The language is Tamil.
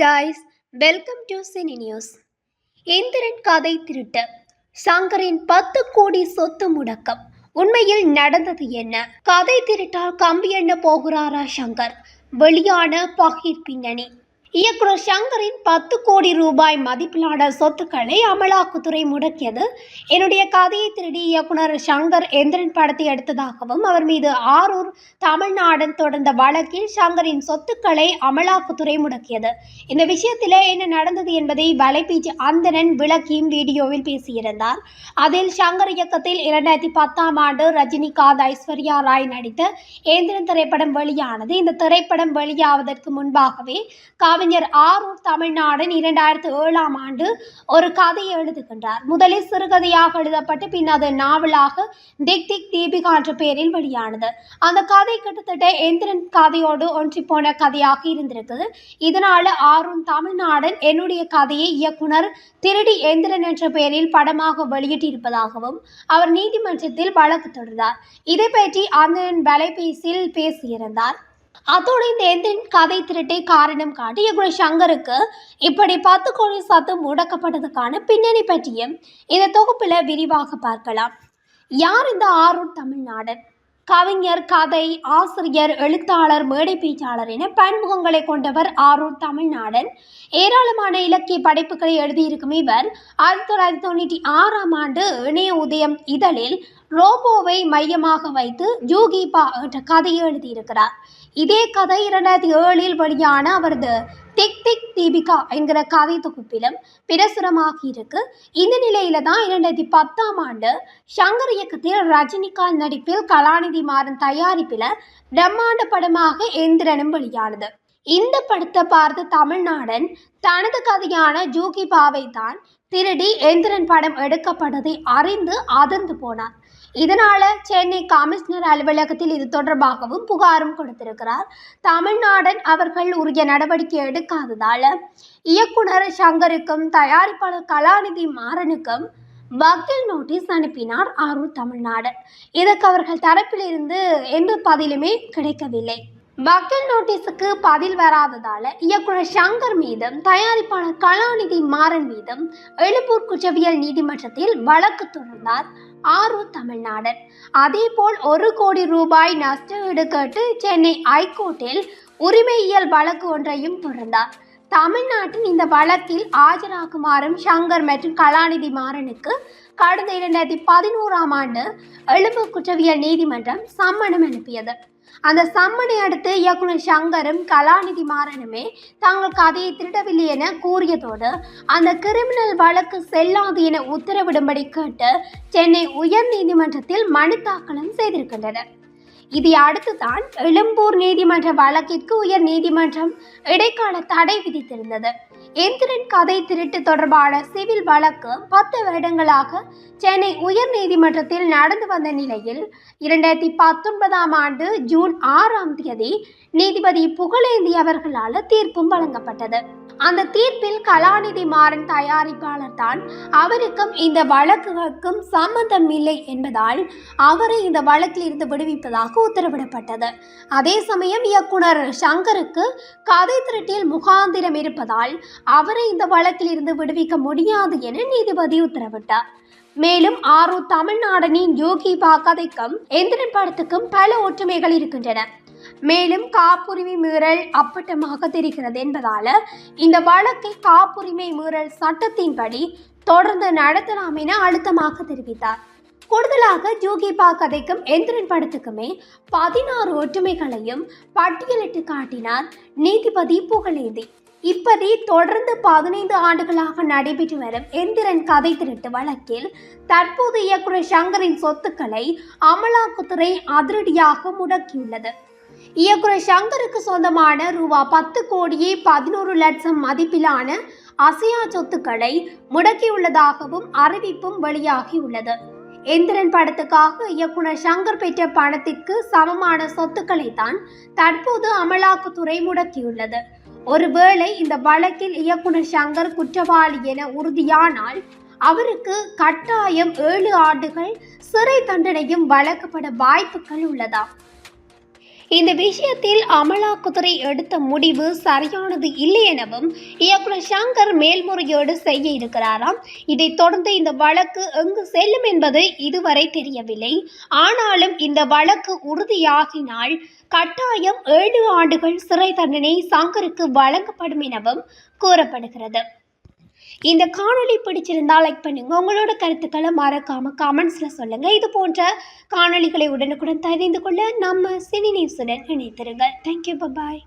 Guys welcome to cine news Indiran கதை திருட்டு. சங்கரின் பத்து கோடி சொத்து முடக்கம். உண்மையில் நடந்தது என்ன? கதை திருட்டால் கம்பி எண்ண போகிறாரா சங்கர்? வெளியான பகிர் பின்னணி. இயக்குனர் சங்கரின் பத்து கோடி ரூபாய் மதிப்பிலான சொத்துக்களை அமலாக்கத்துறை முடக்கியது. என்னுடைய கதையை திருடி இயக்குனர் சங்கர் எந்திரன் படத்தை எடுத்ததாகவும் அவர் மீது ஆரூர் தமிழ்நாடன் தொடர்ந்த வழக்கில் சங்கரின் சொத்துக்களை அமலாக்கத்துறை முடக்கியது. இந்த விஷயத்தில் என்ன நடந்தது என்பதை வலைபீச்சு அந்தனன் விளக்கியும் வீடியோவில் பேசியிருந்தார். அதில் சங்கர் இயக்கத்தில் இரண்டாயிரத்தி பத்தாம் ஆண்டு ரஜினிகாந்த் ஐஸ்வர்யா ராய் நடித்த ஏந்திரன் திரைப்படம் வெளியானது. இந்த திரைப்படம் வெளியாவதற்கு முன்பாகவே கவிஞர் ஆரூர் தமிழ்நாடன் இரண்டாயிரத்து ஏழாம் ஆண்டு ஒரு கதையை எழுதுகின்றார். முதலில் சிறுகதையாக எழுதப்பட்டு பின் அது நாவலாக திக் திக் தீபிகா என்ற பெயரில் வெளியானது. அந்த கதை கிட்டத்தட்ட எந்திரன் கதையோடு ஒன்றி போன கதையாக இருந்திருக்குது. இதனால ஆரூர் தமிழ்நாடன் என்னுடைய கதையை இயக்குனர் திருடி எந்திரன் என்ற பெயரில் படமாக வெளியிட்டிருப்பதாகவும் அவர் நீதிமன்றத்தில் வழக்கு தொடர்ந்தார் இதை பற்றி அந்த வலைபேசியில் பேசியிருந்தார். அதோடு இந்த எந்திரன் கதை திருட்டை காரணம் காட்டி இயக்குனர் சங்கருக்கு இப்படி பத்து கோடி சத்து முடக்கப்பட்டதுக்கான பின்னணி பற்றியும் இந்த தொகுப்பில் விரிவாக பார்க்கலாம். யார் இந்த ஆரூர் தமிழ்நாடன்? கவிஞர் கதை ஆசிரியர் எழுத்தாளர் மேடை பேச்சாளர் என பன்முகங்களை கொண்டவர் ஆரூர் தமிழ்நாடன். ஏராளமான இலக்கிய படைப்புகளை எழுதியிருக்கும் இவர் ஆயிரத்தி தொள்ளாயிரத்தி தொண்ணூற்றி ஆறாம் ஆண்டு இணைய உதயம் இதழில் ரோபோவை மையமாக வைத்து ஜூகிபா என்ற கதையை எழுதியிருக்கிறார். இதே கதை இரண்டாயிரத்தி ஏழில் வெளியான அவரது திக் திக் தீபிகா என்கிற கதை தொகுப்பிலும் பிரசுரமாகி இருக்கு. இந்த நிலையில தான் இரண்டாயிரத்தி பத்தாம் ஆண்டு சங்கர் இயக்கத்தில் ரஜினிகாந்த் நடிப்பில் கலாநிதி மாறன் தயாரிப்பில் பிரம்மாண்ட படமாக எந்திரனும் வெளியானது. இந்த படத்தை பார்த்த தமிழ்நாடன் தனது கதையான ஜூகிபாவை தான் திருடி எந்திரன் படம் எடுக்கப்பட்டதை அறிந்து அதிர்ந்து போனார். இதனால சென்னை கமிஷனர் அலுவலகத்தில் இது தொடர்பாகவும் புகாரும் கொடுத்திருக்கிறார். தமிழ்நாடன் அவர்கள் உரிய நடவடிக்கை எடுக்காததால இயக்குனர் சங்கருக்கும் தயாரிப்பாளர் கலாநிதி மாறனுக்கும் வக்கீல் நோட்டீஸ் அனுப்பினார் ஆரூர் தமிழ்நாடு இதற்கு அவர்கள் தரப்பிலிருந்து எந்த பதிலுமே கிடைக்கவில்லை. வக்கீல் நோட்டீஸுக்கு பதில் வராததால இயக்குனர் சங்கர் மீதும் தயாரிப்பாளர் கலாநிதி மாறன் மீதும் எழுப்பூர் குற்றவியல் நீதிமன்றத்தில் வழக்கு தொடர்ந்தார் ஆரூர் தமிழ்நாடன். அதேபோல் ஒரு கோடி ரூபாய் நஷ்டஈடு கேட்டு சென்னை ஐகோர்ட்டில் உரிமையியல் வழக்கு ஒன்றையும் தொடர்ந்தார். தமிழ்நாட்டின் இந்த வழக்கில் ஆஜராகுமாறும் சங்கர் மற்றும் கலாநிதி மாறனுக்கு கடந்த இரண்டாயிரத்தி பதினோராம் ஆண்டு எழுப்பு குற்றவியல் நீதிமன்றம் சம்மனம் அனுப்பியது. அந்த சம்மனை அடுத்து இயக்குனர் சங்கரும் கலாநிதி மாறனுமே தாங்கள் கதையை திருடவில்லை என கூறியதோடு அந்த கிரிமினல் வழக்கு செல்லாது என உத்தரவிடும்படி கேட்டு சென்னை உயர் நீதிமன்றத்தில் மனு தாக்கலும் செய்திருக்கின்றனர். இதை அடுத்துதான் எழும்பூர் நீதிமன்ற வழக்கிற்கு உயர் நீதிமன்றம் இடைக்கால தடை விதித்திருந்தது. எந்திரன் கதை திருட்டு தொடர்பான சிவில் வழக்கு பத்து வருடங்களாக சென்னை உயர் நீதிமன்றத்தில் நடந்து வந்த நிலையில் இரண்டாயிரத்தி பத்தொன்பதாம் ஆண்டு ஜூன் ஆறாம் தேதி நீதிபதி புகழேந்தி அவர்களால் தீர்ப்பும் வழங்கப்பட்டது. அந்த தீர்ப்பில் கலாநிதி மாறன் தயாரிப்பாளர் தான் அவருக்கும் இந்த வழக்குகளுக்கும் சம்பந்தம் இல்லை என்பதால் அவரை இந்த வழக்கில் இருந்து விடுவிப்பதாக உத்தரவிடப்பட்டது. அதே சமயம் இயக்குனர் சங்கருக்கு கதை திருட்டில் முகாந்திரம் இருப்பதால் அவரை இந்த வழக்கில் இருந்து விடுவிக்க முடியாது என நீதிபதி உத்தரவிட்டார். மேலும் ஆறு தமிழ்நாடனின் யோகி பா கதைக்கும் எந்திரன் படத்துக்கும் பல ஒற்றுமைகள் இருக்கின்றன. மேலும் காப்புரிமை மீறல் அப்பட்டமாக தெரிகிறது என்பதால இந்த வழக்கை காப்புரிமை மீறல் சட்டத்தின்படி தொடர்ந்து நடத்தலாம் என அழுத்தமாக தெரிவித்தார். கூடுதலாக ஜூகிபா கதைக்கும் எந்திரன் படத்துக்குமே பதினாறு ஒற்றுமைகளையும் பட்டியலிட்டு காட்டினார் நீதிபதி புகழேந்தி. இப்படி தொடர்ந்து பதினைந்து ஆண்டுகளாக நடைபெற்று வரும் எந்திரன் கதை திருட்டு வழக்கில் தற்போது இயக்குனர் சங்கரின் சொத்துக்களை அமலாக்கத்துறை அதிரடியாக முடக்கியுள்ளது. இயக்குனர் சங்கருக்கு சொந்தமான ரூபா பத்து கோடியே பதினோரு லட்சம் மதிப்பிலான அசையா சொத்துக்களை முடக்கியுள்ளதாகவும் அறிவிப்பும் வெளியாகியுள்ளது. எந்திரன் படத்துக்காக இயக்குனர் சங்கர் பெற்ற பணத்திற்கு சமமான சொத்துக்களை தான் தற்போது அமலாக்கத்துறை முடக்கியுள்ளது. ஒருவேளை இந்த வழக்கில் இயக்குனர் சங்கர் குற்றவாளி என உறுதியானால் அவருக்கு கட்டாயம் ஏழு ஆண்டுகள் சிறை தண்டனையும் வழங்கப்பட வாய்ப்புகள் உள்ளதா? இந்த விஷயத்தில் அமலாக்கத்துறை எடுத்த முடிவு சரியானது இல்லை எனவும் இயக்குனர் சங்கர் மேல்முறையீடு செய்ய இருக்கிறாராம். இதைத் தொடர்ந்து இந்த வழக்கு எங்கு செல்லும் என்பது இதுவரை தெரியவில்லை. ஆனாலும் இந்த வழக்கு உறுதியாகினால் கட்டாயம் ஏழு ஆண்டுகள் சிறை தண்டனை சங்கருக்கு வழங்கப்படும் எனவும் கூறப்படுகிறது. இந்த காணொளி பிடிச்சிருந்தா லைக் பண்ணுங்கள் உங்களோட கருத்துக்களை மறக்காமல் கமெண்ட்ஸில் சொல்லுங்கள் இது போன்ற காணொளிகளை உடனுக்குடன் தெரிந்து கொள்ள நம்ம சினி நியூஸுடன் இணைத்திருங்கள் தேங்க்யூ பபாய்